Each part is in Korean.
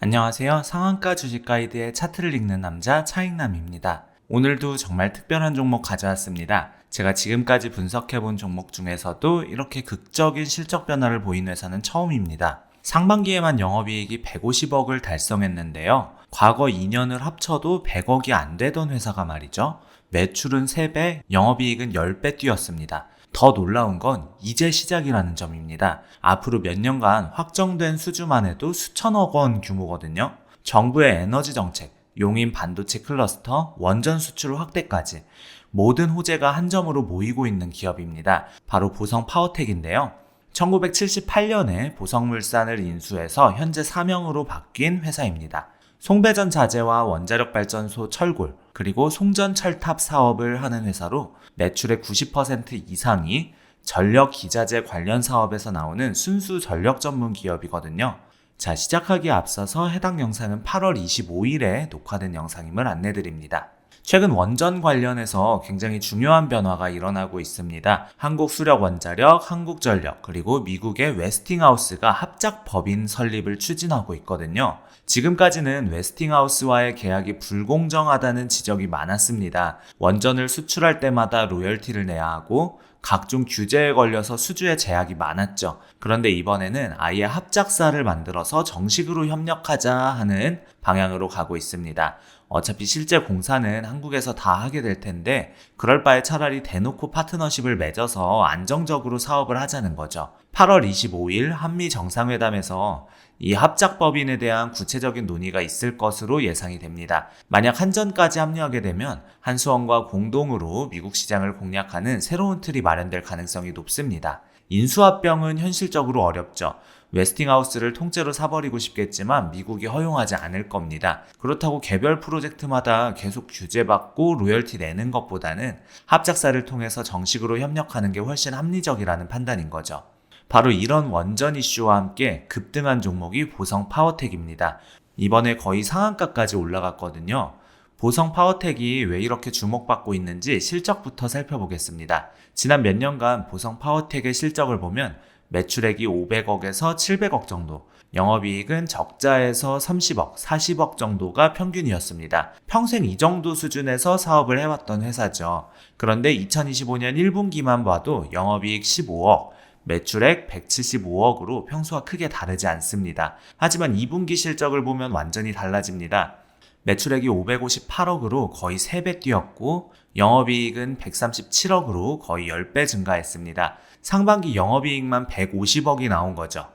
안녕하세요. 상한가 주식 가이드의 차트를 읽는 남자 차익남입니다. 오늘도 정말 특별한 종목 가져왔습니다. 제가 지금까지 분석해본 종목 중에서도 이렇게 극적인 실적 변화를 보인 회사는 처음입니다. 상반기에만 영업이익이 150억을 달성했는데요. 과거 2년을 합쳐도 100억이 안 되던 회사가 말이죠. 매출은 3배, 영업이익은 10배 뛰었습니다. 더 놀라운 건 이제 시작이라는 점입니다. 앞으로 몇 년간 확정된 수주만 해도 수천억 원 규모거든요. 정부의 에너지 정책, 용인 반도체 클러스터, 원전 수출 확대까지 모든 호재가 한 점으로 모이고 있는 기업입니다. 바로 보성 파워텍인데요. 1978년에 보성물산을 인수해서 현재 사명으로 바뀐 회사입니다. 송배전 자재와 원자력 발전소 철골, 그리고 송전 철탑 사업을 하는 회사로 매출의 90% 이상이 전력 기자재 관련 사업에서 나오는 순수 전력 전문 기업이거든요. 자, 시작하기에 앞서서 해당 영상은 8월 25일에 녹화된 영상임을 안내드립니다. 최근 원전 관련해서 굉장히 중요한 변화가 일어나고 있습니다. 한국 수력 원자력, 한국전력, 그리고 미국의 웨스팅하우스가 합작 법인 설립을 추진하고 있거든요. 지금까지는 웨스팅하우스와의 계약이 불공정하다는 지적이 많았습니다. 원전을 수출할 때마다 로열티를 내야 하고 각종 규제에 걸려서 수주에 제약이 많았죠. 그런데 이번에는 아예 합작사를 만들어서 정식으로 협력하자 하는 방향으로 가고 있습니다. 어차피 실제 공사는 한국에서 다 하게 될 텐데 그럴 바에 차라리 대놓고 파트너십을 맺어서 안정적으로 사업을 하자는 거죠. 8월 25일 한미 정상회담에서 이 합작법인에 대한 구체적인 논의가 있을 것으로 예상이 됩니다. 만약 한전까지 합류하게 되면 한수원과 공동으로 미국 시장을 공략하는 새로운 틀이 마련될 가능성이 높습니다. 인수합병은 현실적으로 어렵죠. 웨스팅하우스를 통째로 사버리고 싶겠지만 미국이 허용하지 않을 겁니다. 그렇다고 개별 프로젝트마다 계속 규제받고 로열티 내는 것보다는 합작사를 통해서 정식으로 협력하는 게 훨씬 합리적이라는 판단인 거죠. 바로 이런 원전 이슈와 함께 급등한 종목이 보성 파워텍입니다. 이번에 거의 상한가까지 올라갔거든요. 보성 파워텍이 왜 이렇게 주목받고 있는지 실적부터 살펴보겠습니다. 지난 몇 년간 보성 파워텍의 실적을 보면 매출액이 500억에서 700억 정도, 영업이익은 적자에서 30억, 40억 정도가 평균이었습니다. 평생 이 정도 수준에서 사업을 해왔던 회사죠. 그런데 2025년 1분기만 봐도 영업이익 15억, 매출액 175억으로 평소와 크게 다르지 않습니다. 하지만 2분기 실적을 보면 완전히 달라집니다. 매출액이 558억으로 거의 3배 뛰었고 영업이익은 137억으로 거의 10배 증가했습니다. 상반기 영업이익만 150억이 나온 거죠.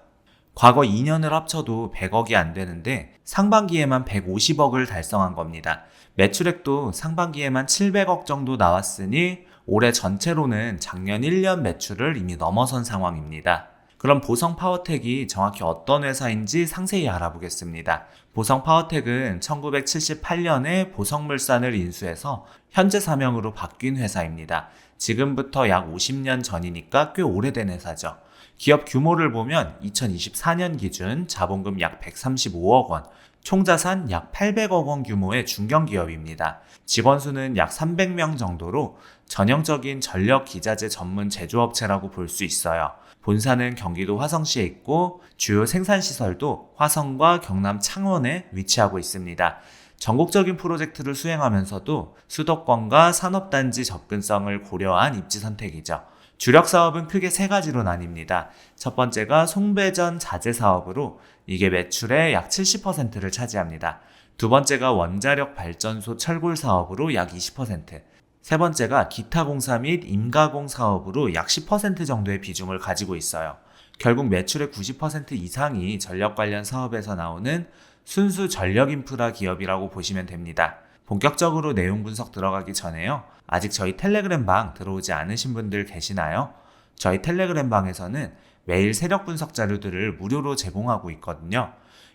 과거 2년을 합쳐도 100억이 안 되는데 상반기에만 150억을 달성한 겁니다. 매출액도 상반기에만 700억 정도 나왔으니 올해 전체로는 작년 1년 매출을 이미 넘어선 상황입니다. 그럼 보성 파워텍이 정확히 어떤 회사인지 상세히 알아보겠습니다. 보성 파워텍은 1978년에 보성물산을 인수해서 현재 사명으로 바뀐 회사입니다. 지금부터 약 50년 전이니까 꽤 오래된 회사죠. 기업 규모를 보면 2024년 기준 자본금 약 135억 원, 총자산 약 800억 원 규모의 중견기업입니다. 직원 수는 약 300명 정도로 전형적인 전력 기자재 전문 제조업체라고 볼 수 있어요. 본사는 경기도 화성시에 있고 주요 생산시설도 화성과 경남 창원에 위치하고 있습니다. 전국적인 프로젝트를 수행하면서도 수도권과 산업단지 접근성을 고려한 입지 선택이죠. 주력 사업은 크게 세 가지로 나뉩니다. 첫 번째가 송배전 자재 사업으로 이게 매출의 약 70%를 차지합니다. 두 번째가 원자력 발전소 철골 사업으로 약 20%, 세 번째가 기타 공사 및 임가공 사업으로 약 10% 정도의 비중을 가지고 있어요. 결국 매출의 90% 이상이 전력 관련 사업에서 나오는 순수 전력 인프라 기업이라고 보시면 됩니다. 본격적으로 내용 분석 들어가기 전에요. 아직 저희 텔레그램 방 들어오지 않으신 분들 계시나요? 저희 텔레그램 방에서는 매일 세력 분석 자료들을 무료로 제공하고 있거든요.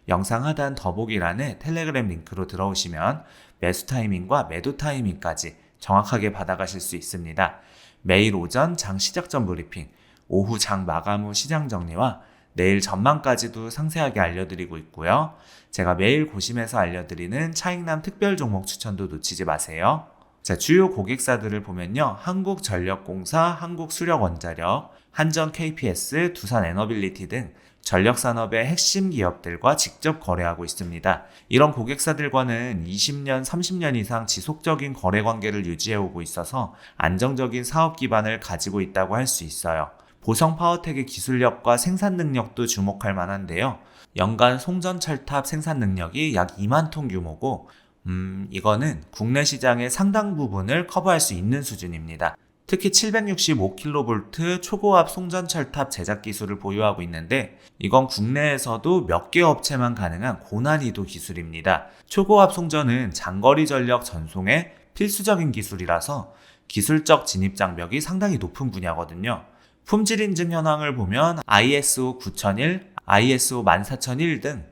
영상 하단 더보기란에 텔레그램 링크로 들어오시면 매수 타이밍과 매도 타이밍까지 정확하게 받아가실 수 있습니다. 매일 오전 장 시작 전 브리핑, 오후 장 마감 후 시장 정리와 내일 전망까지도 상세하게 알려드리고 있고요. 제가 매일 고심해서 알려드리는 차익남 특별 종목 추천도 놓치지 마세요. 자, 주요 고객사들을 보면요. 한국전력공사, 한국수력원자력, 한전 KPS, 두산에너빌리티 등 전력 산업의 핵심 기업들과 직접 거래하고 있습니다. 이런 고객사들과는 20년, 30년 이상 지속적인 거래 관계를 유지해오고 있어서 안정적인 사업 기반을 가지고 있다고 할 수 있어요. 보성 파워텍의 기술력과 생산 능력도 주목할 만한데요. 연간 송전 철탑 생산 능력이 약 2만 톤 규모고, 음, 이거는 국내 시장의 상당 부분을 커버할 수 있는 수준입니다. 특히 765kV 초고압 송전철탑 제작 기술을 보유하고 있는데 이건 국내에서도 몇 개 업체만 가능한 고난이도 기술입니다. 초고압 송전은 장거리 전력 전송에 필수적인 기술이라서 기술적 진입 장벽이 상당히 높은 분야거든요. 품질 인증 현황을 보면 ISO 9001, ISO 14001 등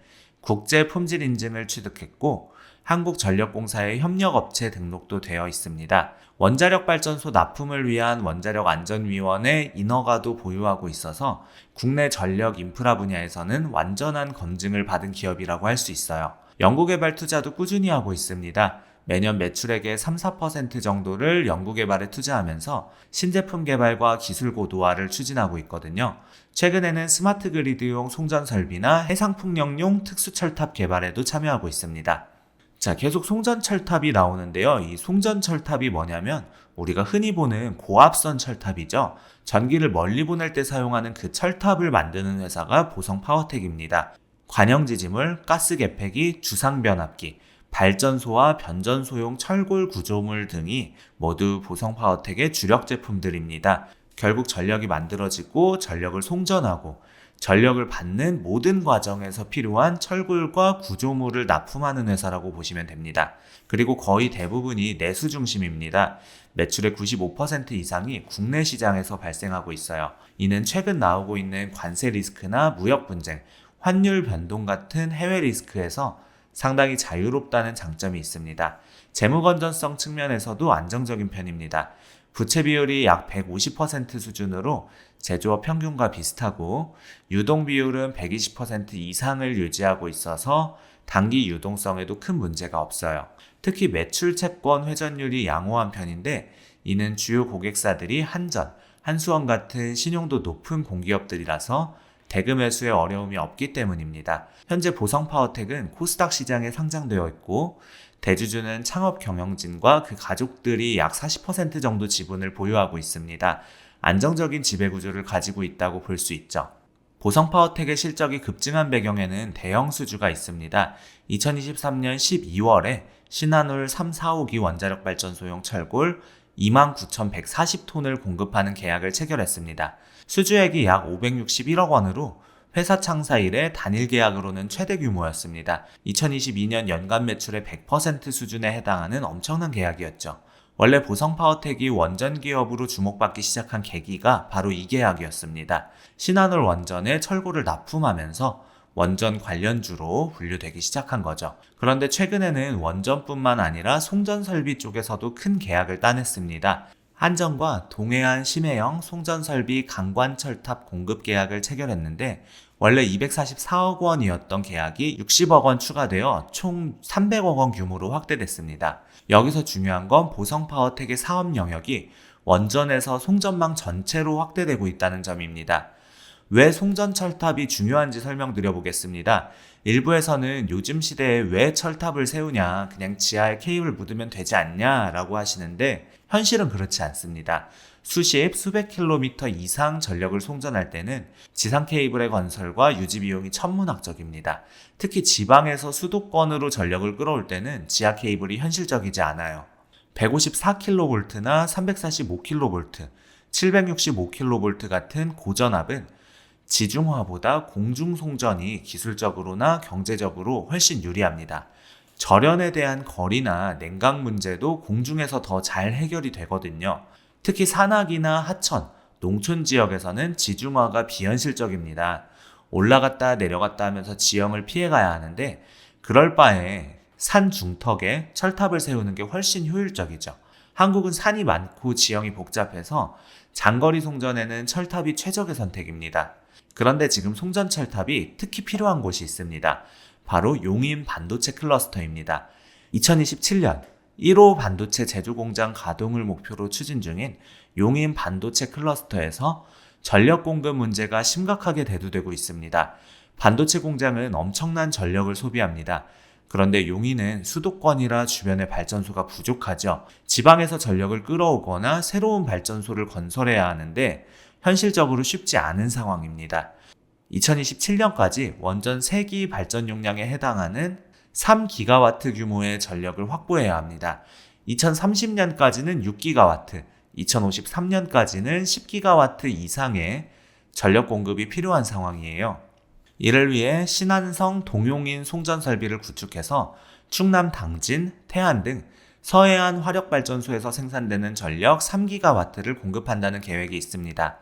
국제 품질 인증을 취득했고 한국전력공사의 협력업체 등록도 되어 있습니다. 원자력 발전소 납품을 위한 원자력 안전위원회 인허가도 보유하고 있어서 국내 전력 인프라 분야에서는 완전한 검증을 받은 기업이라고 할 수 있어요. 연구개발 투자도 꾸준히 하고 있습니다. 매년 매출액의 3, 4% 정도를 연구개발에 투자하면서 신제품 개발과 기술 고도화를 추진하고 있거든요. 최근에는 스마트 그리드용 송전 설비나 해상풍력용 특수철탑 개발에도 참여하고 있습니다. 자, 계속 송전 철탑이 나오는데요. 이 송전 철탑이 뭐냐면 우리가 흔히 보는 고압선 철탑이죠. 전기를 멀리 보낼 때 사용하는 그 철탑을 만드는 회사가 보성 파워텍입니다. 관형지짐을, 가스 개폐기, 주상 변압기, 발전소와 변전소용 철골 구조물 등이 모두 보성 파워텍의 주력 제품들입니다. 결국 전력이 만들어지고 전력을 송전하고 전력을 받는 모든 과정에서 필요한 철골과 구조물을 납품하는 회사라고 보시면 됩니다. 그리고 거의 대부분이 내수 중심입니다. 매출의 95% 이상이 국내 시장에서 발생하고 있어요. 이는 최근 나오고 있는 관세 리스크나 무역 분쟁, 환율 변동 같은 해외 리스크에서 상당히 자유롭다는 장점이 있습니다. 재무 건전성 측면에서도 안정적인 편입니다. 부채 비율이 약 150% 수준으로 제조업 평균과 비슷하고 유동 비율은 120% 이상을 유지하고 있어서 단기 유동성에도 큰 문제가 없어요. 특히 매출 채권 회전율이 양호한 편인데 이는 주요 고객사들이 한전, 한수원 같은 신용도 높은 공기업들이라서 대금 회수에 어려움이 없기 때문입니다. 현재 보성 파워텍은 코스닥 시장에 상장되어 있고 대주주는 창업 경영진과 그 가족들이 약 40% 정도 지분을 보유하고 있습니다. 안정적인 지배 구조를 가지고 있다고 볼 수 있죠. 보성 파워텍의 실적이 급증한 배경에는 대형 수주가 있습니다. 2023년 12월에 신한울 3, 4, 5기 원자력 발전소용 철골 29,140톤을 공급하는 계약을 체결했습니다. 수주액이 약 561억 원으로 회사 창사 이래 단일 계약으로는 최대 규모였습니다. 2022년 연간 매출의 100% 수준에 해당하는 엄청난 계약이었죠. 원래 보성파워텍이 원전 기업으로 주목받기 시작한 계기가 바로 이 계약이었습니다. 신한울 원전에 철골을 납품하면서 원전 관련주로 분류되기 시작한 거죠. 그런데 최근에는 원전뿐만 아니라 송전 설비 쪽에서도 큰 계약을 따냈습니다. 한전과 동해안 심해형 송전 설비 강관 철탑 공급 계약을 체결했는데 원래 244억 원이었던 계약이 60억 원 추가되어 총 300억 원 규모로 확대됐습니다. 여기서 중요한 건 보성 파워텍의 사업 영역이 원전에서 송전망 전체로 확대되고 있다는 점입니다. 왜 송전 철탑이 중요한지 설명드려 보겠습니다. 일부에서는 요즘 시대에 왜 철탑을 세우냐, 그냥 지하에 케이블 묻으면 되지 않냐 라고 하시는데 현실은 그렇지 않습니다. 수십, 수백 킬로미터 이상 전력을 송전할 때는 지상 케이블의 건설과 유지 비용이 천문학적입니다. 특히 지방에서 수도권으로 전력을 끌어올 때는 지하 케이블이 현실적이지 않아요. 154kV나 345kV, 765kV 같은 고전압은 지중화보다 공중송전이 기술적으로나 경제적으로 훨씬 유리합니다. 절연에 대한 거리나 냉각 문제도 공중에서 더 잘 해결이 되거든요. 특히 산악이나 하천, 농촌 지역에서는 지중화가 비현실적입니다. 올라갔다 내려갔다 하면서 지형을 피해가야 하는데 그럴 바에 산 중턱에 철탑을 세우는 게 훨씬 효율적이죠. 한국은 산이 많고 지형이 복잡해서 장거리 송전에는 철탑이 최적의 선택입니다. 그런데 지금 송전 철탑이 특히 필요한 곳이 있습니다. 바로 용인 반도체 클러스터입니다. 2027년 1호 반도체 제조 공장 가동을 목표로 추진 중인 용인 반도체 클러스터에서 전력 공급 문제가 심각하게 대두되고 있습니다. 반도체 공장은 엄청난 전력을 소비합니다. 그런데 용인은 수도권이라 주변에 발전소가 부족하죠. 지방에서 전력을 끌어오거나 새로운 발전소를 건설해야 하는데 현실적으로 쉽지 않은 상황입니다. 2027년까지 원전 3기 발전 용량에 해당하는 3기가와트 규모의 전력을 확보해야 합니다. 2030년까지는 6기가와트, 2053년까지는 10기가와트 이상의 전력 공급이 필요한 상황이에요. 이를 위해 신안성 동용인 송전 설비를 구축해서 충남 당진, 태안 등 서해안 화력발전소에서 생산되는 전력 3기가와트를 공급한다는 계획이 있습니다.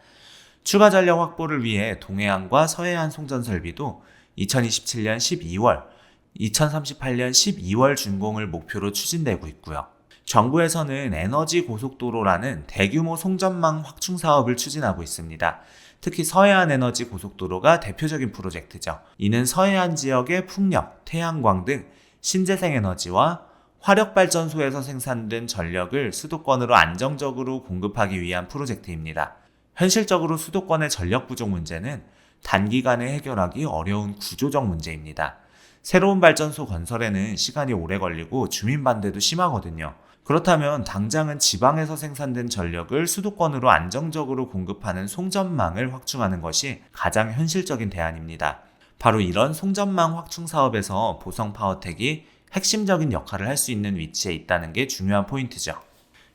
추가 전력 확보를 위해 동해안과 서해안 송전 설비도 2027년 12월, 2038년 12월 준공을 목표로 추진되고 있고요. 정부에서는 에너지 고속도로라는 대규모 송전망 확충 사업을 추진하고 있습니다. 특히 서해안 에너지 고속도로가 대표적인 프로젝트죠. 이는 서해안 지역의 풍력, 태양광 등 신재생 에너지와 화력발전소에서 생산된 전력을 수도권으로 안정적으로 공급하기 위한 프로젝트입니다. 현실적으로 수도권의 전력 부족 문제는 단기간에 해결하기 어려운 구조적 문제입니다. 새로운 발전소 건설에는 시간이 오래 걸리고 주민 반대도 심하거든요. 그렇다면 당장은 지방에서 생산된 전력을 수도권으로 안정적으로 공급하는 송전망을 확충하는 것이 가장 현실적인 대안입니다. 바로 이런 송전망 확충 사업에서 보성 파워텍이 핵심적인 역할을 할 수 있는 위치에 있다는 게 중요한 포인트죠.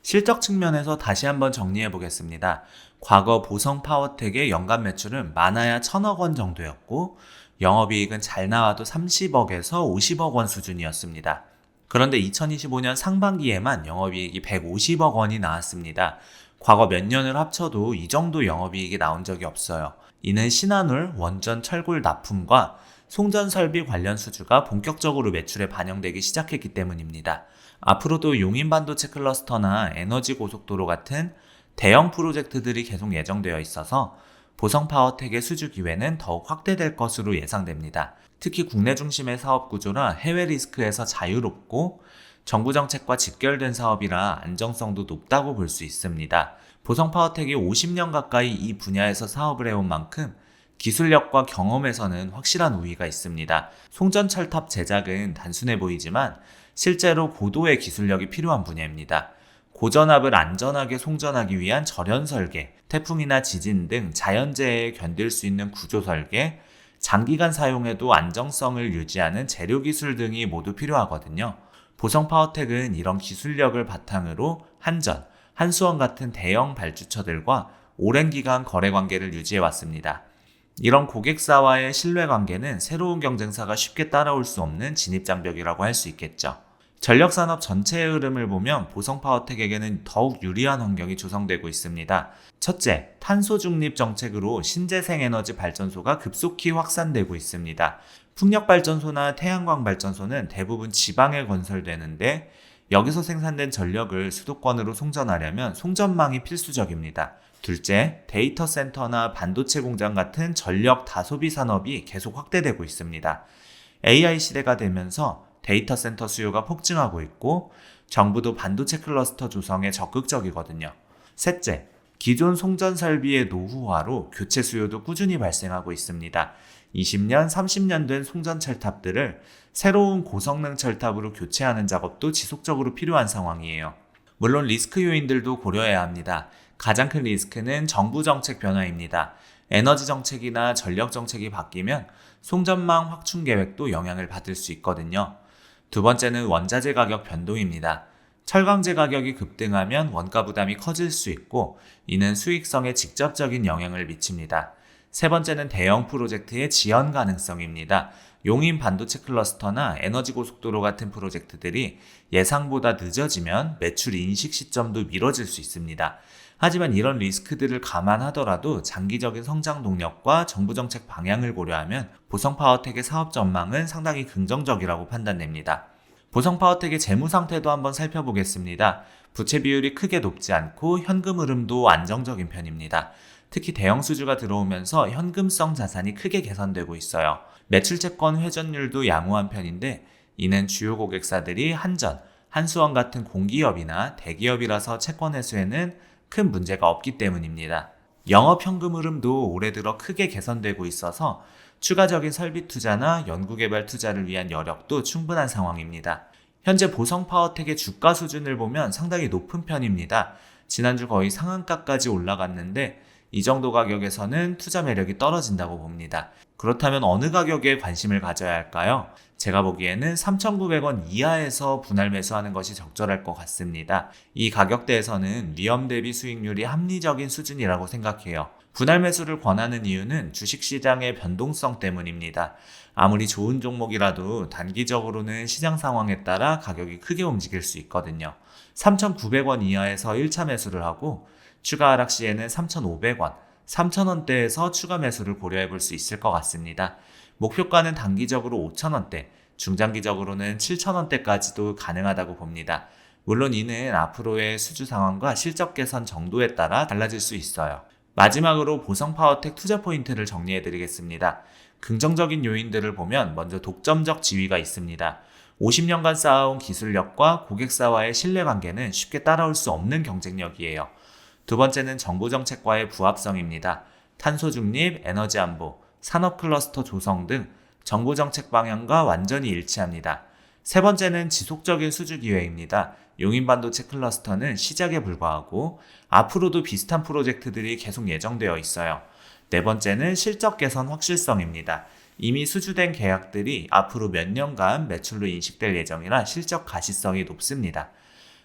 실적 측면에서 다시 한번 정리해 보겠습니다. 과거 보성 파워텍의 연간 매출은 많아야 1000억 원 정도였고 영업이익은 잘 나와도 30억에서 50억 원 수준이었습니다. 그런데 2025년 상반기에만 영업이익이 150억 원이 나왔습니다. 과거 몇 년을 합쳐도 이 정도 영업이익이 나온 적이 없어요. 이는 신한울 원전 철골 납품과 송전 설비 관련 수주가 본격적으로 매출에 반영되기 시작했기 때문입니다. 앞으로도 용인 반도체 클러스터나 에너지 고속도로 같은 대형 프로젝트들이 계속 예정되어 있어서 보성 파워텍의 수주 기회는 더욱 확대될 것으로 예상됩니다. 특히 국내 중심의 사업 구조라 해외 리스크에서 자유롭고 정부 정책과 직결된 사업이라 안정성도 높다고 볼 수 있습니다. 보성 파워텍이 50년 가까이 이 분야에서 사업을 해온 만큼 기술력과 경험에서는 확실한 우위가 있습니다. 송전철탑 제작은 단순해 보이지만 실제로 고도의 기술력이 필요한 분야입니다. 고전압을 안전하게 송전하기 위한 절연 설계, 태풍이나 지진 등 자연재해에 견딜 수 있는 구조 설계, 장기간 사용해도 안정성을 유지하는 재료 기술 등이 모두 필요하거든요. 보성 파워텍은 이런 기술력을 바탕으로 한전, 한수원 같은 대형 발주처들과 오랜 기간 거래 관계를 유지해 왔습니다. 이런 고객사와의 신뢰 관계는 새로운 경쟁사가 쉽게 따라올 수 없는 진입 장벽이라고 할 수 있겠죠. 전력산업 전체의 흐름을 보면 보성파워텍에게는 더욱 유리한 환경이 조성되고 있습니다. 첫째, 탄소 중립 정책으로 신재생 에너지 발전소가 급속히 확산되고 있습니다. 풍력 발전소나 태양광 발전소는 대부분 지방에 건설되는데 여기서 생산된 전력을 수도권으로 송전하려면 송전망이 필수적입니다. 둘째, 데이터 센터나 반도체 공장 같은 전력 다소비 산업이 계속 확대되고 있습니다. AI 시대가 되면서 데이터 센터 수요가 폭증하고 있고 정부도 반도체 클러스터 조성에 적극적이거든요. 셋째, 기존 송전 설비의 노후화로 교체 수요도 꾸준히 발생하고 있습니다. 20년, 30년 된 송전 철탑들을 새로운 고성능 철탑으로 교체하는 작업도 지속적으로 필요한 상황이에요. 물론 리스크 요인들도 고려해야 합니다. 가장 큰 리스크는 정부 정책 변화입니다. 에너지 정책이나 전력 정책이 바뀌면 송전망 확충 계획도 영향을 받을 수 있거든요. 두 번째는 원자재 가격 변동입니다. 철강제 가격이 급등하면 원가 부담이 커질 수 있고 이는 수익성에 직접적인 영향을 미칩니다. 세 번째는 대형 프로젝트의 지연 가능성입니다. 용인 반도체 클러스터나 에너지 고속도로 같은 프로젝트들이 예상보다 늦어지면 매출 인식 시점도 미뤄질 수 있습니다. 하지만 이런 리스크들을 감안하더라도 장기적인 성장 동력과 정부 정책 방향을 고려하면 보성 파워텍의 사업 전망은 상당히 긍정적이라고 판단됩니다. 보성 파워텍의 재무 상태도 한번 살펴보겠습니다. 부채 비율이 크게 높지 않고 현금 흐름도 안정적인 편입니다. 특히 대형 수주가 들어오면서 현금성 자산이 크게 개선되고 있어요. 매출 채권 회전율도 양호한 편인데 이는 주요 고객사들이 한전, 한수원 같은 공기업이나 대기업이라서 채권 회수에는 큰 문제가 없기 때문입니다. 영업 현금 흐름도 올해 들어 크게 개선되고 있어서 추가적인 설비 투자나 연구개발 투자를 위한 여력도 충분한 상황입니다. 현재 보성 파워텍의 주가 수준을 보면 상당히 높은 편입니다. 지난주 거의 상한가까지 올라갔는데 이 정도 가격에서는 투자 매력이 떨어진다고 봅니다. 그렇다면 어느 가격에 관심을 가져야 할까요? 제가 보기에는 3,900원 이하에서 분할 매수하는 것이 적절할 것 같습니다. 이 가격대에서는 위험 대비 수익률이 합리적인 수준이라고 생각해요. 분할 매수를 권하는 이유는 주식시장의 변동성 때문입니다. 아무리 좋은 종목이라도 단기적으로는 시장 상황에 따라 가격이 크게 움직일 수 있거든요. 3,900원 이하에서 1차 매수를 하고 추가 하락 시에는 3,500원, 3,000원대에서 추가 매수를 고려해 볼 수 있을 것 같습니다. 목표가는 단기적으로 5,000원대, 중장기적으로는 7,000원대까지도 가능하다고 봅니다. 물론 이는 앞으로의 수주 상황과 실적 개선 정도에 따라 달라질 수 있어요. 마지막으로 보성 파워텍 투자 포인트를 정리해 드리겠습니다. 긍정적인 요인들을 보면 먼저 독점적 지위가 있습니다. 50년간 쌓아온 기술력과 고객사와의 신뢰관계는 쉽게 따라올 수 없는 경쟁력이에요. 두 번째는 정부 정책과의 부합성입니다. 탄소 중립, 에너지 안보, 산업 클러스터 조성 등 정부 정책 방향과 완전히 일치합니다. 세 번째는 지속적인 수주 기회입니다. 용인 반도체 클러스터는 시작에 불과하고 앞으로도 비슷한 프로젝트들이 계속 예정되어 있어요. 네 번째는 실적 개선 확실성입니다. 이미 수주된 계약들이 앞으로 몇 년간 매출로 인식될 예정이라 실적 가시성이 높습니다.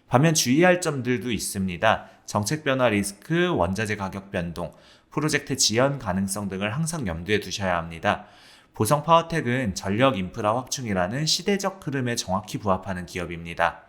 반면 주의할 점들도 있습니다. 정책 변화 리스크, 원자재 가격 변동, 프로젝트 지연 가능성 등을 항상 염두에 두셔야 합니다. 보성 파워텍은 전력 인프라 확충이라는 시대적 흐름에 정확히 부합하는 기업입니다.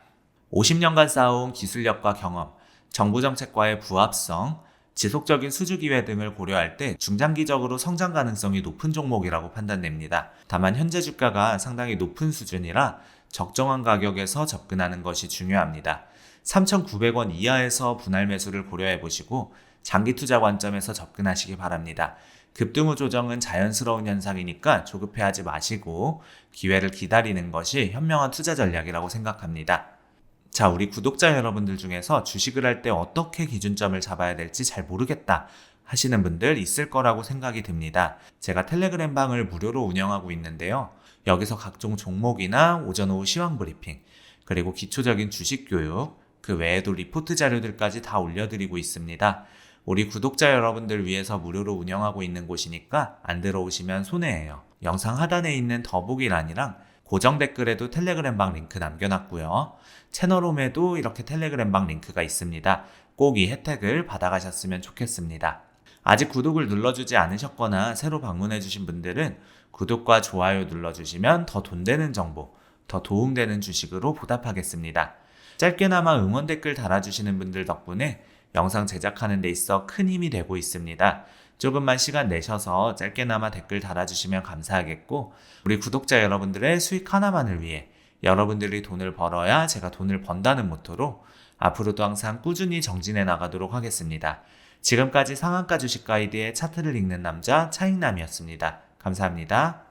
50년간 쌓아온 기술력과 경험, 정부 정책과의 부합성, 지속적인 수주 기회 등을 고려할 때 중장기적으로 성장 가능성이 높은 종목이라고 판단됩니다. 다만 현재 주가가 상당히 높은 수준이라 적정한 가격에서 접근하는 것이 중요합니다. 3,900원 이하에서 분할 매수를 고려해 보시고 장기 투자 관점에서 접근하시기 바랍니다. 급등후 조정은 자연스러운 현상이니까 조급해하지 마시고 기회를 기다리는 것이 현명한 투자 전략이라고 생각합니다. 자, 우리 구독자 여러분들 중에서 주식을 할 때 어떻게 기준점을 잡아야 될지 잘 모르겠다 하시는 분들 있을 거라고 생각이 듭니다. 제가 텔레그램 방을 무료로 운영하고 있는데요. 여기서 각종 종목이나 오전 오후 시황 브리핑, 그리고 기초적인 주식 교육, 그 외에도 리포트 자료들까지 다 올려드리고 있습니다. 우리 구독자 여러분들 위해서 무료로 운영하고 있는 곳이니까 안 들어오시면 손해예요. 영상 하단에 있는 더보기란이랑 고정 댓글에도 텔레그램 방 링크 남겨놨고요. 채널홈에도 이렇게 텔레그램 방 링크가 있습니다. 꼭 이 혜택을 받아가셨으면 좋겠습니다. 아직 구독을 눌러주지 않으셨거나 새로 방문해주신 분들은 구독과 좋아요 눌러주시면 더 돈 되는 정보, 더 도움되는 주식으로 보답하겠습니다. 짧게나마 응원 댓글 달아주시는 분들 덕분에 영상 제작하는 데 있어 큰 힘이 되고 있습니다. 조금만 시간 내셔서 짧게나마 댓글 달아주시면 감사하겠고, 우리 구독자 여러분들의 수익 하나만을 위해 여러분들이 돈을 벌어야 제가 돈을 번다는 모토로 앞으로도 항상 꾸준히 정진해 나가도록 하겠습니다. 지금까지 상한가 주식 가이드의 차트를 읽는 남자 차익남이었습니다. 감사합니다.